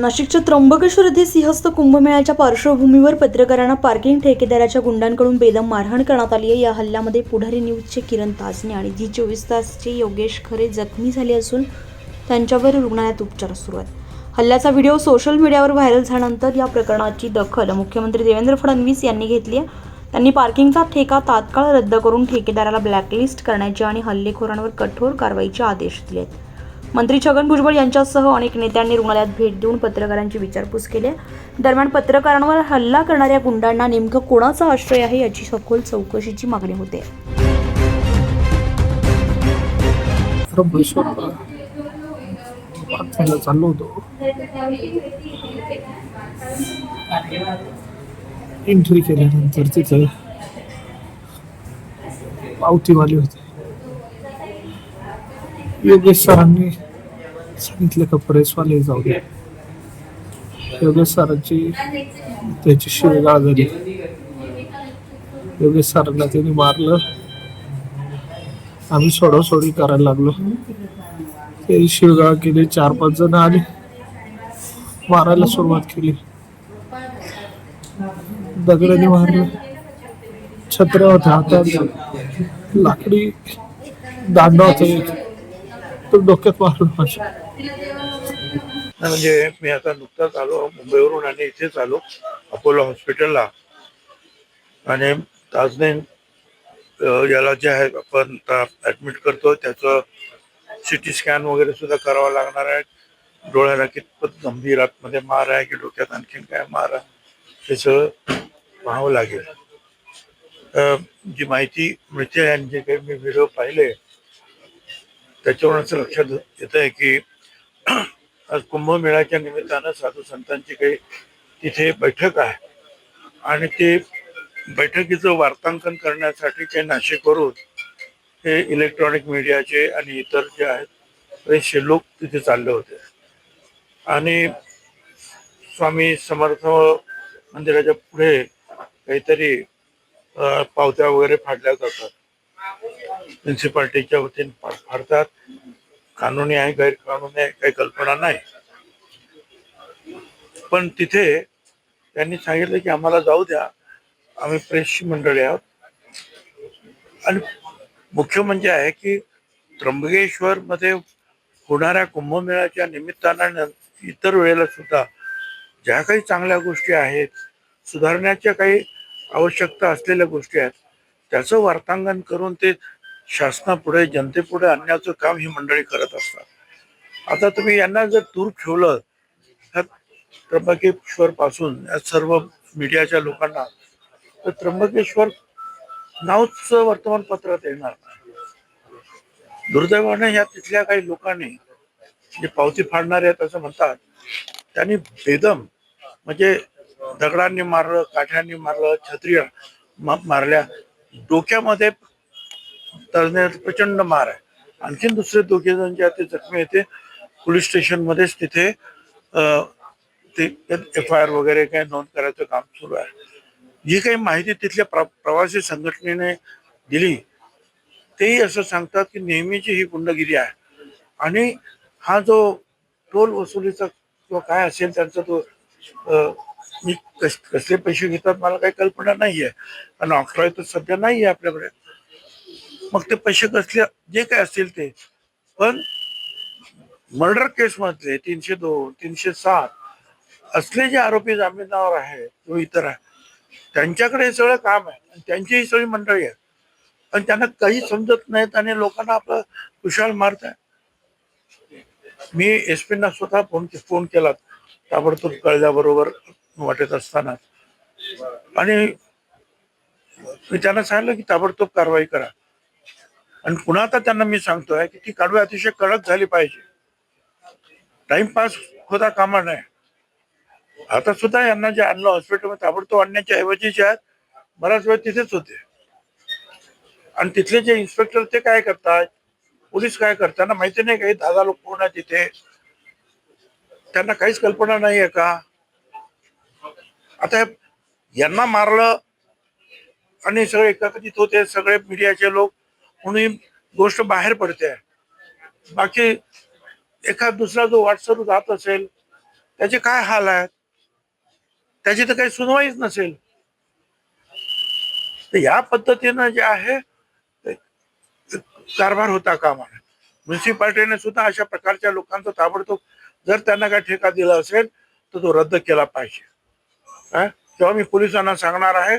नाशिकच्या त्र्यंबकेश्वर येथे सिंहस्थ कुंभमेळ्याच्या पार्श्वभूमीवर पत्रकारांना पार्किंग ठेकेदाराच्या गुंडांकडून बेदम मारहाण करण्यात आली आहे. या हल्ल्यामध्ये पुढारी न्यूजचे किरण तासने आणि जी चोवीस तासचे योगेश खरे जखमी झाले असून त्यांच्यावर रुग्णालयात उपचार सुरू आहेत. हल्ल्याचा व्हिडिओ सोशल मीडियावर व्हायरल झाल्यानंतर या प्रकरणाची दखल मुख्यमंत्री देवेंद्र फडणवीस यांनी घेतली आहे. त्यांनी पार्किंगचा ठेका तात्काळ रद्द करून ठेकेदाराला ब्लॅकलिस्ट करण्याचे आणि हल्लेखोरांवर कठोर कारवाईचे आदेश दिले आहेत मंत्री छगन भुजबळ यांच्यासह अनेक नेत्यांनी रुग्णालयात भेट देऊन पत्रकारांची विचारपूस केली दरम्यान पत्रकारांवर हल्ला करणाऱ्या गुंडांना नेमकं कोणाचा आश्रय आहे याची सखोल चौकशीची मागणी होते. चाललो होतो. एंट्री केल्यानंतर तिथं पावतीवाले होती. योगेश सरांनी सांगितलं का प्रेसवाले जाऊ दे? योगेश सरांची त्याची शिवगाळ झाली योगेश सरांना त्यांनी मारलं. आम्ही सोडासोडी करायला लागलो. ते शिवगाळ केले चार पाच जण आले. मारायला सुरुवात केली. दगडाने मारलं. छत्र होत्या हातात लाकडी दांडा होता. तो डोक्यात मारलं माझ्या. म्हणजे मी आता नुकताच आलो मुंबईवरून आणि इथेच आलो अपोलो हॉस्पिटलला. आणि ताजने याला जे आहे आपण ऍडमिट करतो त्याचं सिटी स्कॅन वगैरे सुद्धा करावं लागणार आहे. डोळ्याला कितपत गंभीर आतमध्ये मार आहे की डोक्यात आणखीन काय मार आहे हे सगळं पाहावं लागेल. जी माहिती मिळते आणि जे काही मी व्हिडिओ पाहिले त्याच्यावरून असं लक्षात येत आहे की आज कुंभमेळ्याच्या निमित्तानं साधू संतांची काही तिथे बैठक आहे. आणि ते बैठकीचं वार्तांकन करण्यासाठी ते नाशिकवरून हे इलेक्ट्रॉनिक मीडियाचे आणि इतर जे आहेत बरेचसे लोक तिथे चालले होते. आणि स्वामी समर्थ मंदिराच्या पुढे काहीतरी पावत्या वगैरे फाडल्या जातात. म्युन्सिपाल्टीच्या वतीने फाडतात. कानूनी आहे गैरकानूनी आहे काही कल्पना नाही. पण तिथे त्यांनी सांगितलं की आम्हाला जाऊ द्या आम्ही प्रेसची मंडळी आहोत. आणि मुख्य म्हणजे आहे की त्र्यंबकेश्वर मध्ये होणाऱ्या कुंभमेळ्याच्या निमित्तानं इतर वेळेला सुद्धा ज्या काही चांगल्या गोष्टी आहेत सुधारण्याच्या काही आवश्यकता असलेल्या गोष्टी आहेत त्याचं वार्तांगण करून ते शासनापुढे जनतेपुढे आणण्याचं काम ही मंडळी करत असतात. आता तुम्ही यांना जर दूर ठेवलं ह्या त्र्यंबकेश्वर पासून या सर्व मीडियाच्या लोकांना तर त्र्यंबकेश्वर नावच वर्तमानपत्रात येणार नाही. दुर्दैवाने या तिथल्या काही लोकांनी जे पावती फाडणारे आहेत असं म्हणतात त्यांनी बेदम म्हणजे दगडांनी मारलं काठ्यांनी मारलं छत्री मारल्या डोक्यामध्ये तळणे प्रचंड मार आहे. आणखीन दुसरे दोघे जण जे आहेत ते जखमी येते पोलीस स्टेशनमध्येच तिथे अं, ते एफ आय आर वगैरे काही नोंद करायचं काम सुरू आहे. जी काही माहिती तिथल्या प्र प्रवासी संघटनेने दिली तेही असं सांगतात की नेहमीची ही गुंडगिरी आहे. आणि हा जो टोल वसुलीचा किंवा काय असेल त्यांचा तो अं, मी कस कसले पैसे घेतात मला काही कल्पना नाहीये. कारण ऑक्ट्रॉय तर सध्या नाही आहे आपल्याकडे. मग ते पैसे कसले जे काय असतील ते. पण मर्डर केस मधले तीनशे दोन तीनशे सात असले जे आरोपी जामिनावर आहेत किंवा इतर आहे त्यांच्याकडे हे सगळं काम आहे आणि त्यांची ही सगळी मंडळी आहे आणि त्यांना काही समजत नाहीत आणि लोकांना आपलं कुशाल मारत आहे मी एस पीना स्वतः फोन फोन केला ताबडतोब कळल्याबरोबर वाटत असताना. आणि मी त्यांना सांगितलं की ताबडतोब कारवाई करा. आणि पुन्हा आता त्यांना मी सांगतोय की ती कडवे अतिशय कडक झाली पाहिजे. टाइमपास होता कामा नये. आता सुद्धा यांना जे आणलं हॉस्पिटलमध्ये ताबडतोब आणण्याच्या ऐवजी जे आहेत बराच वेळ तिथेच होते. आणि तिथले जे इन्स्पेक्टर ते काय करतात? पोलीस काय करताना माहिती नाही काही दादा लोक कोण आहे तिथे? त्यांना काहीच कल्पना नाही आहे का? आता यांना मारलं आणि सगळे एकत्रित होते सगळे मीडियाचे लोक म्हणून ही गोष्ट बाहेर पडते. बाकी एखाद दुसरा जो व्हॉट्सअप जात असेल त्याचे काय हाल आहेत? त्याची तर काही सुनवाईच नसेल. तर या पद्धतीनं जे आहे कारभार होता कामा म्युन्सिपाल्टीने सुद्धा अशा प्रकारच्या लोकांचा ताबडतोब जर त्यांना काय ठेका दिला असेल तर तो रद्द केला पाहिजे. तेव्हा मी पोलिसांना सांगणार आहे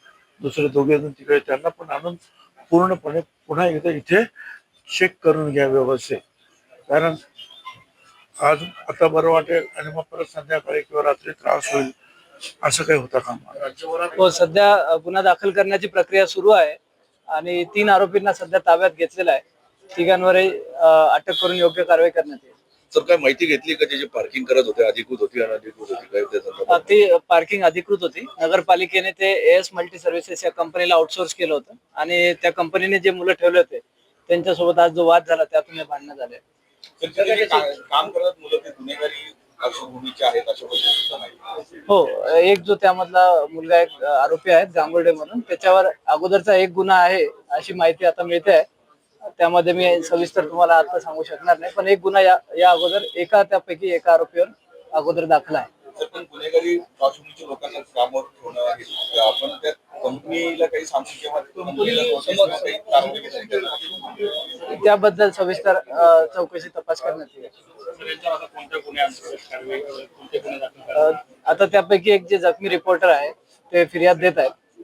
दुसरे दोघे जण तिकडे त्यांना पण आणून पूर्णपणे पुन्हा एकदा इथे चेक करून घ्या व्यवस्थित. कारण आज आता बरं वाटेल आणि मग परत संध्याकाळी किंवा रात्री त्रास होईल असं काही होता का सध्या गुन्हा दाखल करण्याची प्रक्रिया सुरू आहे आणि तीन आरोपींना सध्या ताब्यात घेतलेला आहे. तिघांवरही अटक करून योग्य कारवाई करण्यात येईल. सर काय माहिती घेतली का जे पार्किंग करत होते अधिकृत होती अनधिकृत होती काय त्या अ, संदर्भात ती पार्किंग अधिकृत होती. नगरपालिकेने ते एस मल्टी सर्व्हिसेस या कंपनीला आउटसोर्स केलं होतं. आणि त्या कंपनीने जे मुलं ठेवले होते त्यांच्यासोबत आज जो वाद झाला त्यातून हे भांडणं झाले. काम करत मुलं ते गुन्हेगारी हो एक जो त्यामधला मुलगा एक आरोपी आहे गांगुर्डे म्हणून त्याच्यावर अगोदरचा एक गुन्हा आहे अशी माहिती आता मिळते आहे. त्यामध्ये मी सविस्तर तुम्हाला आता सांगू शकणार नाही पण एक गुन्हा या या अगोदर एका त्यापैकी एका आरोपीवर अगोदर दाखला आहे. तर पण गुन्हेगारी पार्श्वभूमीच्या लोकांना कामावर ठेवणं आहे. तर आपण त्या कंपनीला काही सांगू किंवा कंपनीला notice किंवा काही कारवाई केली का? त्याबद्दल सविस्तर चौकशी तपास करण्यात येईल. आता त्यापैकी एक जे जखमी रिपोर्टर आहे ते फिर्याद देत आहेत.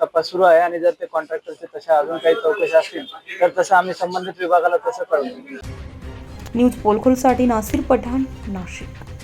तपास सुरू आहे आणि जर ते कॉन्ट्रॅक्टरचे तशा अजून काही चौकशी असतील तर तसं आम्ही संबंधित विभागाला तसं कळवू न्यूज पोलखोलसाठी नासिर पठाण नाशिक.